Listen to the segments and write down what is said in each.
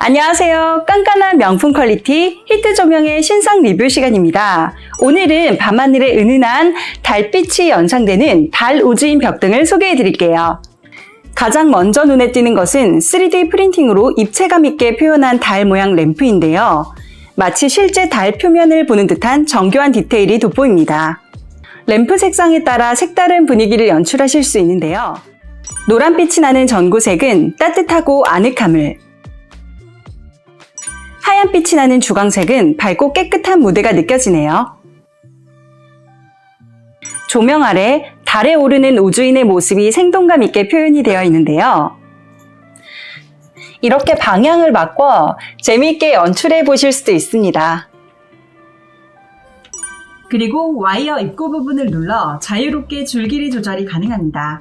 안녕하세요. 깐깐한 명품 퀄리티 히트 조명의 신상 리뷰 시간입니다. 오늘은 밤하늘에 은은한 달빛이 연상되는 달 우주인 벽등을 소개해 드릴게요. 가장 먼저 눈에 띄는 것은 3D 프린팅으로 입체감 있게 표현한 달 모양 램프인데요. 마치 실제 달 표면을 보는 듯한 정교한 디테일이 돋보입니다. 램프 색상에 따라 색다른 분위기를 연출하실 수 있는데요. 노란빛이 나는 전구색은 따뜻하고 아늑함을, 하얀빛이 나는 주광색은 밝고 깨끗한 무대가 느껴지네요. 조명 아래 달에 오르는 우주인의 모습이 생동감 있게 표현이 되어 있는데요. 이렇게 방향을 바꿔 재미있게 연출해 보실 수도 있습니다. 그리고 와이어 입구 부분을 눌러 자유롭게 줄길이 조절이 가능합니다.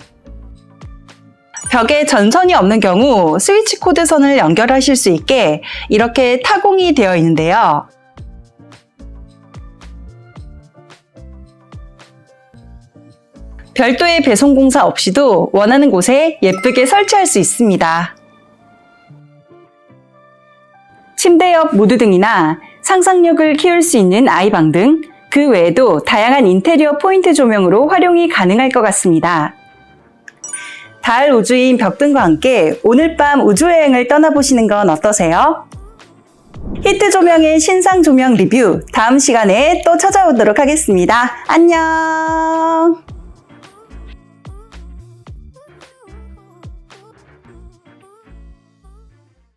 벽에 전선이 없는 경우 스위치 코드 선을 연결하실 수 있게 이렇게 타공이 되어 있는데요. 별도의 배송 공사 없이도 원하는 곳에 예쁘게 설치할 수 있습니다. 침대 옆 무드 등이나 상상력을 키울 수 있는 아이방 등 그 외에도 다양한 인테리어 포인트 조명으로 활용이 가능할 것 같습니다. 달 우주인 벽등과 함께 오늘 밤 우주여행을 떠나보시는 건 어떠세요? 히트 조명의 신상 조명 리뷰 다음 시간에 또 찾아오도록 하겠습니다. 안녕!